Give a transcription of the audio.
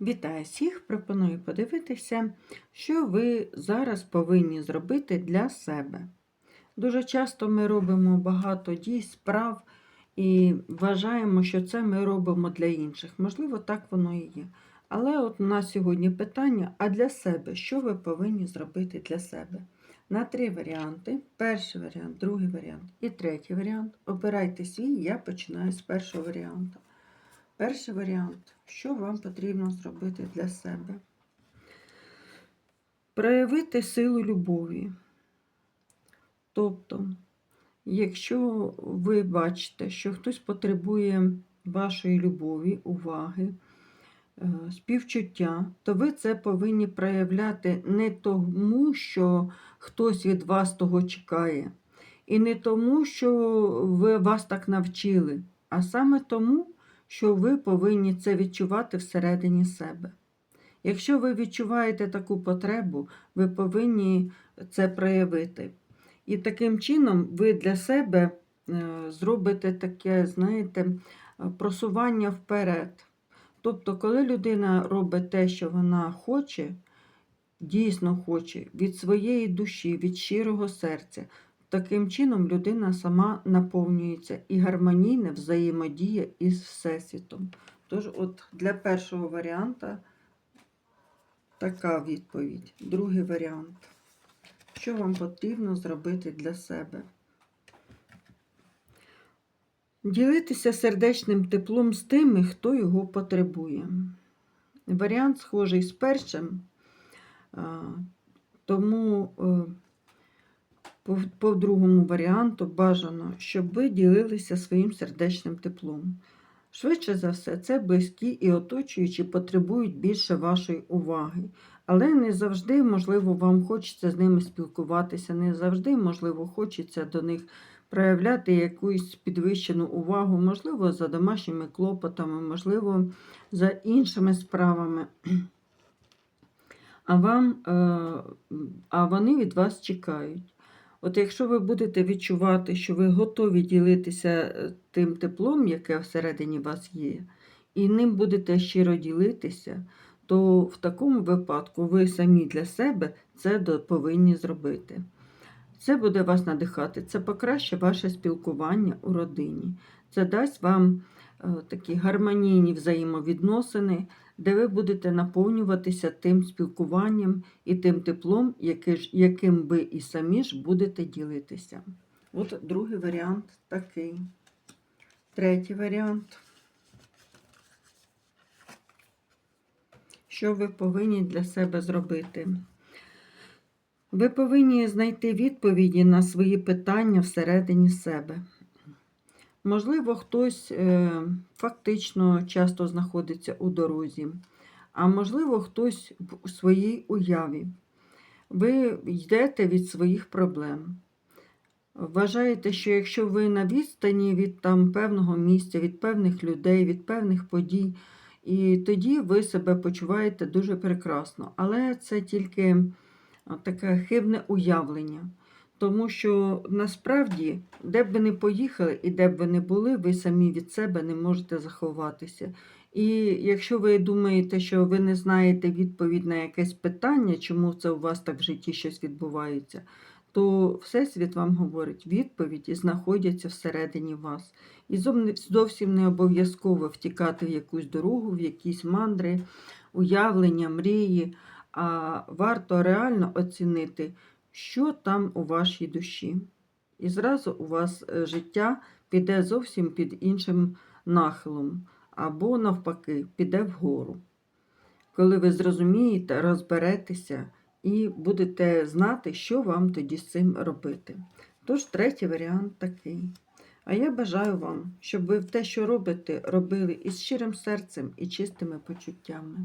Вітаю всіх! Пропоную подивитися, що ви зараз повинні зробити для себе. Дуже часто ми робимо багато дій, справ і вважаємо, що це ми робимо для інших. Можливо, так воно і є. Але от у нас сьогодні питання: а для себе, що ви повинні зробити для себе? На три варіанти. Перший варіант, другий варіант і третій варіант. Обирайте свій, я починаю з першого варіанту. Перший варіант, що вам потрібно зробити для себе? Проявити силу любові. Тобто, якщо ви бачите, що хтось потребує вашої любові, уваги, е, співчуття, то ви це повинні проявляти не тому, що хтось від вас того чекає, і не тому, що ви вас так навчили, а саме тому, що ви повинні це відчувати всередині себе. Якщо ви відчуваєте таку потребу, ви повинні це проявити. І таким чином ви для себе е, зробите таке, знаєте, просування вперед. Тобто, коли людина робить те, що вона хоче, дійсно хоче, від своєї душі, від щирого серця, Таким чином людина сама наповнюється і гармонійне взаємодіє із Всесвітом. Тож, от для першого варіанта така відповідь. Другий варіант. Що вам потрібно зробити для себе? Ділитися сердечним теплом з тими, хто його потребує. Варіант схожий з першим, тому е, по, другому варіанту бажано, щоб ви ділилися своїм сердечним теплом. Швидше за все, це близькі і оточуючі потребують більше вашої уваги. Але не завжди, можливо, вам хочеться з ними спілкуватися, не завжди, можливо, хочеться до них проявляти якусь підвищену увагу, можливо, за домашніми клопотами, можливо, за іншими справами. А, вам, е, а вони від вас чекають. От якщо ви будете відчувати, що ви готові ділитися е, тим теплом, яке всередині вас є, і ним будете щиро ділитися, то в такому випадку ви самі для себе це повинні зробити. Це буде вас надихати, це покращить ваше спілкування у родині. Це дасть вам е, такі гармонійні взаємовідносини, де ви будете наповнюватися тим спілкуванням і тим теплом, яким ви і самі ж будете ділитися. От другий варіант такий. Третій варіант. Що ви повинні для себе зробити? Ви повинні знайти відповіді на свої питання всередині себе. Можливо, хтось е, фактично часто знаходиться у дорозі, а можливо, хтось в своїй уяві. Ви йдете від своїх проблем. Вважаєте, що якщо ви на відстані від там певного місця, від певних людей, від певних подій, і тоді ви себе почуваєте дуже прекрасно. Але це тільки таке хибне уявлення. Тому що насправді, де б ви не поїхали і де б ви не були, ви самі від себе не можете заховатися. І якщо ви думаєте, що ви не знаєте відповідь на якесь питання, чому це у вас так в житті щось відбувається, то Всесвіт вам говорить, відповіді знаходяться всередині вас. І зовсім не обов'язково втікати в якусь дорогу, в якісь мандри, уявлення, мрії, а варто реально оцінити що там у вашій душі. І зразу у вас е, життя піде зовсім під іншим нахилом, або, навпаки, піде вгору. Коли ви зрозумієте, розберетеся і будете знати, що вам тоді з цим робити. Тож, третій варіант такий. А я бажаю вам, щоб ви те, що робите, робили із щирим серцем і чистими почуттями.